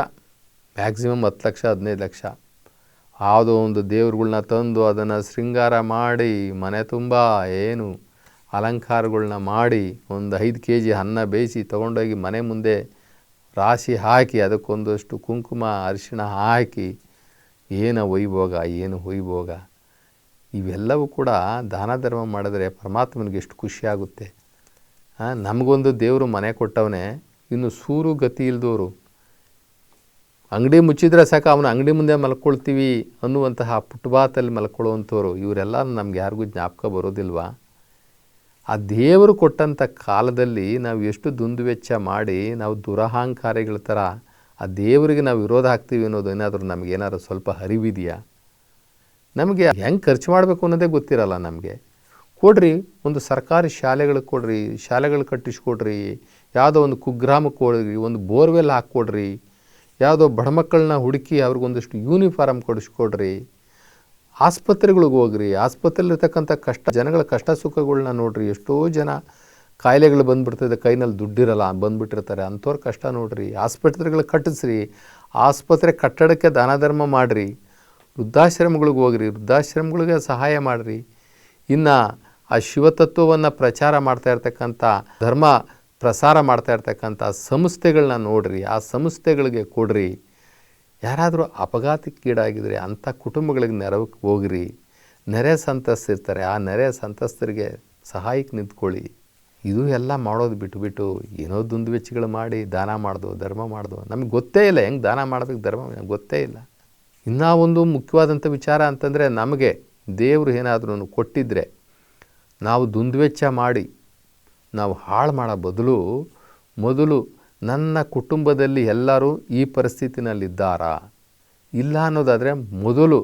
Speaker 3: ಮ್ಯಾಕ್ಸಿಮಮ್ ಹತ್ತು ಲಕ್ಷ, ಹದಿನೈದು ಲಕ್ಷ. ಯಾವುದೋ ಒಂದು ದೇವ್ರುಗಳ್ನ ತಂದು ಅದನ್ನು ಶೃಂಗಾರ ಮಾಡಿ, ಮನೆ ತುಂಬ ಏನು ಅಲಂಕಾರಗಳನ್ನ ಮಾಡಿ, ಒಂದು ಐದು ಕೆ ಜಿ ಅನ್ನ ಬೇಯಿಸಿ ತೊಗೊಂಡೋಗಿ ಮನೆ ಮುಂದೆ ರಾಶಿ ಹಾಕಿ, ಅದಕ್ಕೊಂದಷ್ಟು ಕುಂಕುಮ ಅರಿಶಿಣ ಹಾಕಿ, ಏನು ವೈಭೋಗ ಏನು ವೈಭೋಗ? ಇವೆಲ್ಲವೂ ಕೂಡ ದಾನ ಧರ್ಮ ಮಾಡಿದ್ರೆ ಪರಮಾತ್ಮನಿಗೆ ಎಷ್ಟು ಖುಷಿಯಾಗುತ್ತೆ ನಮಗೊಂದು ದೇವರು ಮನೆ ಕೊಟ್ಟವನೇ ಇನ್ನು ಸೂರು ಗತಿ ಇಲ್ದವರು ಅಂಗಡಿ ಮುಚ್ಚಿದ್ರೆ ಸಾಕು, ಅವನ ಅಂಗಡಿ ಮುಂದೆ ಮಲ್ಕೊಳ್ತೀವಿ ಅನ್ನುವಂತಹ ಪುಟ್ಬಾತಲ್ಲಿ ಮಲ್ಕೊಳ್ಳುವಂಥವ್ರು ಇವರೆಲ್ಲ ನಮ್ಗೆ ಯಾರಿಗೂ ಜ್ಞಾಪಕ ಬರೋದಿಲ್ವಾ? ಆ ದೇವರು ಕೊಟ್ಟಂಥ ಕಾಲದಲ್ಲಿ ನಾವು ಎಷ್ಟು ದುಂದುವೆಚ್ಚ ಮಾಡಿ, ನಾವು ದುರಹಂಕಾರಿಗಳ ಥರ ಆ ದೇವರಿಗೆ ನಾವು ವಿರೋಧ ಹಾಕ್ತೀವಿ ಅನ್ನೋದು ಏನಾದರೂ ನಮ್ಗೆ ಏನಾದ್ರು ಸ್ವಲ್ಪ ಅರಿವಿದೆಯಾ? ನಮಗೆ ಹೆಂಗೆ ಖರ್ಚು ಮಾಡಬೇಕು ಅನ್ನೋದೇ ಗೊತ್ತಿರಲ್ಲ ನಮಗೆ. ಕೊಡ್ರಿ, ಒಂದು ಸರ್ಕಾರಿ ಶಾಲೆಗಳಿಗೆ ಕೊಡ್ರಿ, ಶಾಲೆಗಳು ಕಟ್ಟಿಸ್ಕೊಡ್ರಿ, ಯಾವುದೋ ಒಂದು ಕುಗ್ರಾಮಕ್ಕೆ ಕೊಡ್ರಿ ಒಂದು ಬೋರ್ವೆಲ್ ಹಾಕ್ಕೊಡ್ರಿ, ಯಾವುದೋ ಬಡ ಮಕ್ಕಳನ್ನ ಹುಡುಕಿ ಅವ್ರಿಗೊಂದಷ್ಟು ಯೂನಿಫಾರ್ಮ್ ಕೊಡಿಸ್ಕೊಡ್ರಿ, ಆಸ್ಪತ್ರೆಗಳಿಗೆ ಹೋಗ್ರಿ ಆಸ್ಪತ್ರೆಲಿರ್ತಕ್ಕಂಥ ಕಷ್ಟ, ಜನಗಳ ಕಷ್ಟ ಸುಖಗಳನ್ನ ನೋಡ್ರಿ, ಎಷ್ಟೋ ಜನ ಕಾಯಿಲೆಗಳು ಬಂದ್ಬಿಡ್ತದೆ, ಕೈನಲ್ಲಿ ದುಡ್ಡಿರಲ್ಲ, ಬಂದುಬಿಟ್ಟಿರ್ತಾರೆ, ಅಂಥವ್ರ ಕಷ್ಟ ನೋಡ್ರಿ, ಆಸ್ಪತ್ರೆಗಳು ಕಟ್ಟಿಸ್ರಿ, ಆಸ್ಪತ್ರೆ ಕಟ್ಟಡಕ್ಕೆ ದಾನ ಧರ್ಮ ಮಾಡಿರಿ. ವೃದ್ಧಾಶ್ರಮಗಳಿಗೆ ಹೋಗ್ರಿ, ವೃದ್ಧಾಶ್ರಮಗಳಿಗೆ ಸಹಾಯ ಮಾಡಿರಿ. ಇನ್ನು ಆ ಶಿವತತ್ವವನ್ನು ಪ್ರಚಾರ ಮಾಡ್ತಾ ಇರ್ತಕ್ಕಂಥ, ಧರ್ಮ ಪ್ರಸಾರ ಮಾಡ್ತಾ ಇರ್ತಕ್ಕಂಥ ಸಂಸ್ಥೆಗಳನ್ನ ನೋಡ್ರಿ, ಆ ಸಂಸ್ಥೆಗಳಿಗೆ ಕೊಡ್ರಿ. ಯಾರಾದರೂ ಅಪಘಾತಕ್ಕೀಡಾಗಿದ್ರೆ ಅಂಥ ಕುಟುಂಬಗಳಿಗೆ ನೆರವಕ್ಕೆ ಹೋಗ್ರಿ. ನೆರೆ ಸಂತಸ್ತಿರ್ತಾರೆ ಆ ನೆರೆ ಸಂತಸ್ತರಿಗೆ ಸಹಾಯಕ್ಕೆ ನಿಂತ್ಕೊಳ್ಳಿ. ಇದು ಎಲ್ಲ ಮಾಡೋದು ಬಿಟ್ಬಿಟ್ಟು ಏನೋ ದುಂದುವೆಚ್ಚಗಳು ಮಾಡಿ ದಾನ ಮಾಡ್ದು, ಧರ್ಮ ಮಾಡ್ದು, ನಮಗೆ ಗೊತ್ತೇ ಇಲ್ಲ ಹೆಂಗೆ ದಾನ ಮಾಡಬೇಕು, ಧರ್ಮ ಗೊತ್ತೇ ಇಲ್ಲ. ಇನ್ನೂ ಒಂದು ಮುಖ್ಯವಾದಂಥ ವಿಚಾರ ಅಂತಂದರೆ ನಮಗೆ ದೇವರು ಏನಾದರೂ ಕೊಟ್ಟಿದ್ದರೆ ನಾವು ದುಂದುವೆಚ್ಚ ಮಾಡಿ, ನಾವು ಹಾಳು ಮಾಡೋ ಬದಲು ಮೊದಲು ನನ್ನ ಕುಟುಂಬದಲ್ಲಿ ಎಲ್ಲರೂ ಈ ಪರಿಸ್ಥಿತಿನಲ್ಲಿದ್ದಾರಾ? ಇಲ್ಲ ಅನ್ನೋದಾದರೆ ಮೊದಲು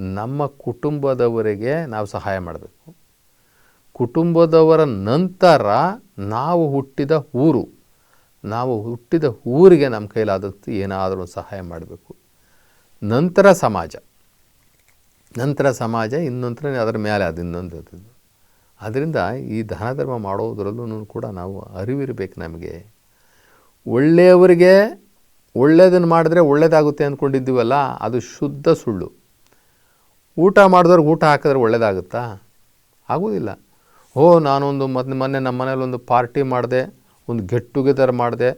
Speaker 3: ನಮ್ಮ ಕುಟುಂಬದವರಿಗೆ ನಾವು ಸಹಾಯ ಮಾಡಬೇಕು. ಕುಟುಂಬದವರ ನಂತರ ನಾವು ಹುಟ್ಟಿದ ಊರು, ನಾವು ಹುಟ್ಟಿದ ಊರಿಗೆ ನಮ್ಮ ಕೈಲಾದಷ್ಟು ಏನಾದರೂ ಸಹಾಯ ಮಾಡಬೇಕು. ನಂತರ ಸಮಾಜ. ನಂತರ ಸಮಾಜ ಇನ್ನೊಂದರ ಅದರ ಮೇಲೆ ಅದು ಇನ್ನೊಂದು ಅದರಿಂದ ಈ ದಾನ ಧರ್ಮ ಮಾಡೋದ್ರಲ್ಲೂ ಕೂಡ ನಾವು ಅರಿವಿರಬೇಕು ನಮಗೆ. ಒಳ್ಳೆಯವರಿಗೆ ಒಳ್ಳೆಯದನ್ನು ಮಾಡಿದ್ರೆ ಒಳ್ಳೆಯದಾಗುತ್ತೆ ಅಂದ್ಕೊಂಡಿದ್ದೀವಲ್ಲ ಅದು ಶುದ್ಧ ಸುಳ್ಳು. ಊಟ ಮಾಡಿದವ್ರಿಗೆ ಊಟ ಹಾಕಿದ್ರೆ ಒಳ್ಳೆಯದಾಗುತ್ತಾ ಆಗೋದಿಲ್ಲ. ಓ, ನಾನೊಂದು ಮೊದಲು ಮೊನ್ನೆ ನಮ್ಮ ಮನೇಲಿ ಒಂದು ಪಾರ್ಟಿ ಮಾಡಿದೆ, ಒಂದು ಗೆಟ್ ಟುಗೆದರ್ ಮಾಡಿದೆ,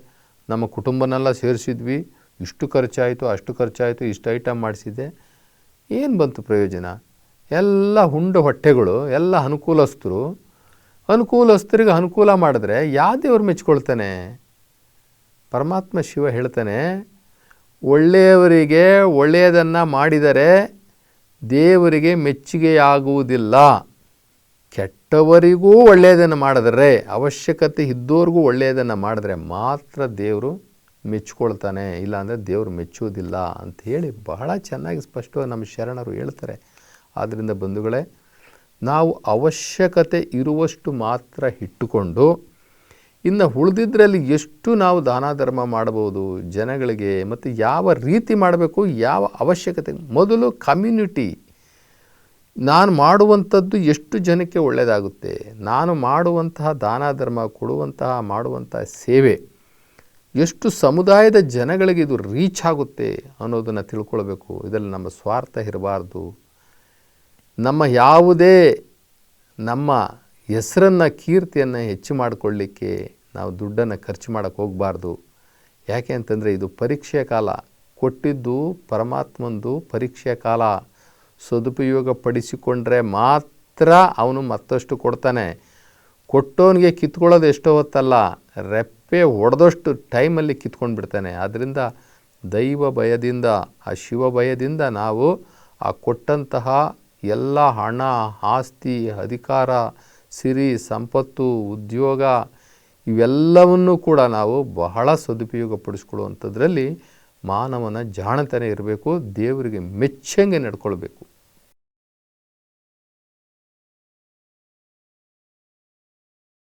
Speaker 3: ನಮ್ಮ ಕುಟುಂಬನೆಲ್ಲ ಸೇರಿಸಿದ್ವಿ ಇಷ್ಟು ಖರ್ಚಾಯಿತು, ಅಷ್ಟು ಖರ್ಚಾಯಿತು, ಇಷ್ಟು ಐಟಮ್ ಮಾಡಿಸಿದೆ ಏನು ಬಂತು ಪ್ರಯೋಜನ? ಎಲ್ಲ ಹುಂಡ ಹೊಟ್ಟೆಗಳು, ಎಲ್ಲ ಅನುಕೂಲಸ್ಥರು, ಅನುಕೂಲಸ್ಥರಿಗೆ ಅನುಕೂಲ ಮಾಡಿದ್ರೆ ಯಾವ ದೇವ್ರು ಮೆಚ್ಕೊಳ್ತಾನೆ? ಪರಮಾತ್ಮ ಶಿವ ಹೇಳ್ತಾನೆ, ಒಳ್ಳೆಯವರಿಗೆ ಒಳ್ಳೆಯದನ್ನು ಮಾಡಿದರೆ ದೇವರಿಗೆ ಮೆಚ್ಚುಗೆಯಾಗುವುದಿಲ್ಲ. ಕೆಟ್ಟವರಿಗೂ ಒಳ್ಳೆಯದನ್ನು ಮಾಡಿದರೆ, ಅವಶ್ಯಕತೆ ಇದ್ದೋರಿಗೂ ಒಳ್ಳೆಯದನ್ನು ಮಾಡಿದ್ರೆ ಮಾತ್ರ ದೇವರು ಮೆಚ್ಕೊಳ್ತಾನೆ, ಇಲ್ಲಾಂದರೆ ದೇವರು ಮೆಚ್ಚುವುದಿಲ್ಲ ಅಂತ ಹೇಳಿ ಬಹಳ ಚೆನ್ನಾಗಿ ಸ್ಪಷ್ಟವಾಗಿ ನಮ್ಮ ಶರಣರು ಹೇಳ್ತಾರೆ. ಆದ್ದರಿಂದ ಬಂಧುಗಳೇ, ನಾವು ಅವಶ್ಯಕತೆ ಇರುವಷ್ಟು ಮಾತ್ರ ಇಟ್ಟುಕೊಂಡು, ಇನ್ನು ಉಳಿದಿದ್ದರಲ್ಲಿ ಎಷ್ಟು ನಾವು ದಾನ ಧರ್ಮ ಮಾಡಬಹುದು, ಜನಗಳಿಗೆ ಮತ್ತು ಯಾವ ರೀತಿ ಮಾಡಬೇಕು, ಯಾವ ಅವಶ್ಯಕತೆ, ಮೊದಲು ಕಮ್ಯುನಿಟಿ. ನಾನು ಮಾಡುವಂಥದ್ದು ಎಷ್ಟು ಜನಕ್ಕೆ ಒಳ್ಳೆಯದಾಗುತ್ತೆ? ನಾನು ಮಾಡುವಂತಹ ದಾನ ಧರ್ಮ ಕೊಡುವಂತಹ, ಮಾಡುವಂತಹ ಸೇವೆ. ಎಷ್ಟು ಸಮುದಾಯದ ಜನಗಳಿಗೆ ಇದು ರೀಚ್ ಆಗುತ್ತೆ ಅನ್ನೋದನ್ನು ತಿಳ್ಕೊಳ್ಬೇಕು. ಇದರಲ್ಲಿ ನಮ್ಮ ಸ್ವಾರ್ಥ ಇರಬಾರ್ದು. ನಮ್ಮ ಯಾವುದೇ ನಮ್ಮ ಹೆಸರನ್ನು, ಕೀರ್ತಿಯನ್ನು ಹೆಚ್ಚು ಮಾಡಿಕೊಳ್ಳಿಕ್ಕೆ ನಾವು ದುಡ್ಡನ್ನು ಖರ್ಚು ಮಾಡೋಕ್ಕೆ ಹೋಗಬಾರ್ದು. ಯಾಕೆ ಅಂತಂದರೆ ಇದು ಪರೀಕ್ಷೆಯ ಕಾಲ. ಕೊಟ್ಟಿದ್ದು ಪರಮಾತ್ಮಂದು ಪರೀಕ್ಷೆಯ ಕಾಲ. ಸದುಪಯೋಗ ಪಡಿಸಿಕೊಂಡ್ರೆ ಮಾತ್ರ ಅವನು ಮತ್ತಷ್ಟು ಕೊಡ್ತಾನೆ. ಕೊಟ್ಟವನಿಗೆ ಕಿತ್ಕೊಳ್ಳೋದು ಎಷ್ಟೋ ಹೊತ್ತಲ್ಲ. ರೆಪ್ಪೆ ಹೊಡೆದಷ್ಟು ಟೈಮಲ್ಲಿ ಕಿತ್ಕೊಂಡು ಬಿಡ್ತಾನೆ ಆದ್ದರಿಂದ ದೈವ ಭಯದಿಂದ, ಆ ಶಿವ ಭಯದಿಂದ ನಾವು ಆ ಕೊಟ್ಟಂತಹ ಎಲ್ಲ ಹಣ, ಆಸ್ತಿ, ಅಧಿಕಾರ, ಸಿರಿ, ಸಂಪತ್ತು, ಉದ್ಯೋಗ ಇವೆಲ್ಲವನ್ನೂ ಕೂಡ ನಾವು ಬಹಳ ಸದುಪಯೋಗ ಪಡಿಸ್ಕೊಳ್ಳುವಂಥದ್ರಲ್ಲಿ ಮಾನವನ ಜಾಣತನ ಇರಬೇಕು, ದೇವರಿಗೆ ಮೆಚ್ಚಂಗೆ ನಡ್ಕೊಳ್ಬೇಕು.